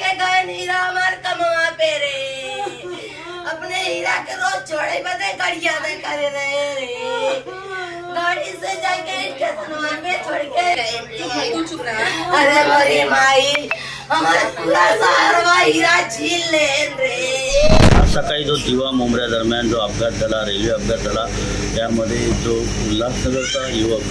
के गए हीरा हमार कमवा पे रे अपने हीरा के रोज छोड़े बदे गड़िया दे करे रहे रे। गाड़ी से जाके स्टेशन पे छोड़ के अरे मेरी माई, हमारा पूरा सारवा हीरा छीन ले रे। आज सकाळी जो दिवा मुंबऱ्या दरम्यान जो अपघात झाला रेल्वे अपघात झाला त्यामध्ये जो उल्हासनगरचा युवक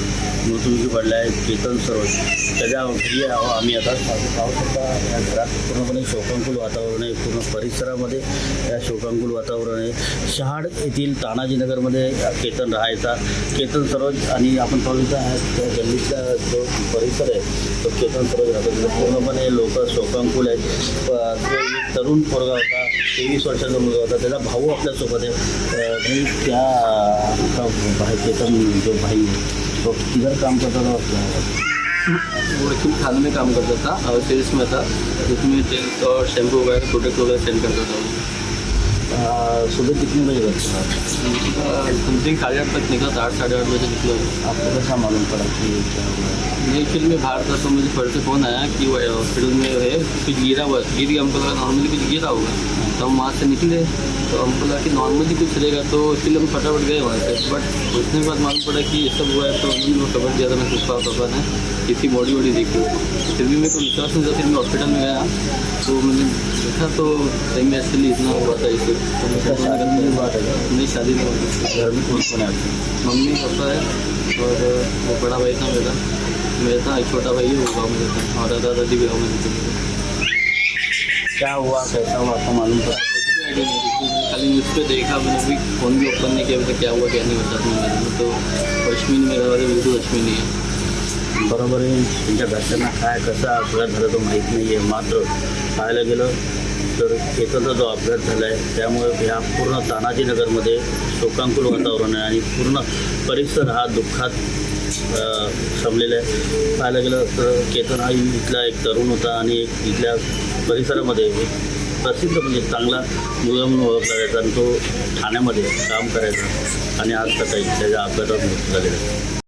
मृत्यूमुखी पडला आहे केतन सरोज. त्याच्या घरी आहो आम्ही आता पाहू शकता या घरात पूर्णपणे शोकांकुल वातावरण आहे. पूर्ण परिसरामध्ये या शोकांकुल वातावरण आहे. शहाड येथील तानाजीनगरमध्ये केतन राहायचा. केतन सरोज आणि आपण पाहू शकता त्या गल्लीचा जो परिसर आहे तो केतन सरोज राहतो. पूर्णपणे लोक शोकांकुल आहेत. तो एक तरुण पोरगा होता तेवीस वर्षाचा मुलगा होता. त्याचा भाऊ आपल्यासोबत आहे. मी त्या का भाई केतन जो भाई है, तो किधर काम करता था वो एक्चुअली खाने में काम करता था और सेल्स में था जिसमें तेल और शैम्पू वगैरह प्रोडक्ट वगैरह सेल करता था सुबह कितने बजे करता था समथिंग साढ़े आठ तक निकला आठ साढ़े आठ बजे निकला आपको कैसा मालूम पड़ा कि ये क्या मैं बाहर था तो मुझे फट से फ़ोन आया कि वो हॉस्पिटल में है कुछ गिरा हुआ गिर गया हमको लगा नॉर्मली कुछ गिरा होगा. तो हम वहाँ से निकले तो हमको लगा कि नॉर्मली कुछ रहेगा तो इसलिए हम फटाफट गए वहाँ से। बट उसने के बाद मालूम पड़ा कि ये सब हुआ है तो उन्होंने वो खबर दिया था मैं पुष्पा पापा ने किसी बॉडी वॉडी देखी फिर भी मेरे को विश्वास नहीं था फिर मैं हॉस्पिटल में गया। तो मैंने देखा तो सही में एक्चुअली इतना हुआ था इसे तो मैं शादी है नहीं शादी नहीं हुई। घर में कौन कौन है मम्मी पापा है और वो बड़ा भाई था मेरा। मेरा था एक छोटा भाई है वो गाँव में रहता है और दादा दादी भी गाँव में रहते हैं। क्या हुआ कैसा हुआ आपको मालूम पड़ा नहीं मैंने खाली न्यूज़ पे देखा मैंने भी फ़ोन भी ओपन नहीं किया अभी तक क्या हुआ क्या नहीं होता था मेरे में तो अश्विनी मेरा वाले बिल्कुल अश्विनी है। बरोबर आहे त्यांच्या घरच्यांना काय कसा अपघात झाला तो माहीत नाही आहे मात्र पाहायला गेलं तर केतनचा जो अपघात झाला आहे त्यामुळे ह्या पूर्ण तानाजीनगरमध्ये शोकांकुल वातावरण आहे आणि पूर्ण परिसर हा दुःखात अ, आहे पाहायला गेलं तर केतन हा इथला एक तरुण होता आणि एक इथल्या परिसरामध्ये एक प्रसिद्ध म्हणजे चांगला मुलगा म्हणून ओळखला जायचा आणि तो ठाण्यामध्ये काम करायचा. आणि आज सकाळी त्याच्या अपघातात मृत्यू झालेला आहे.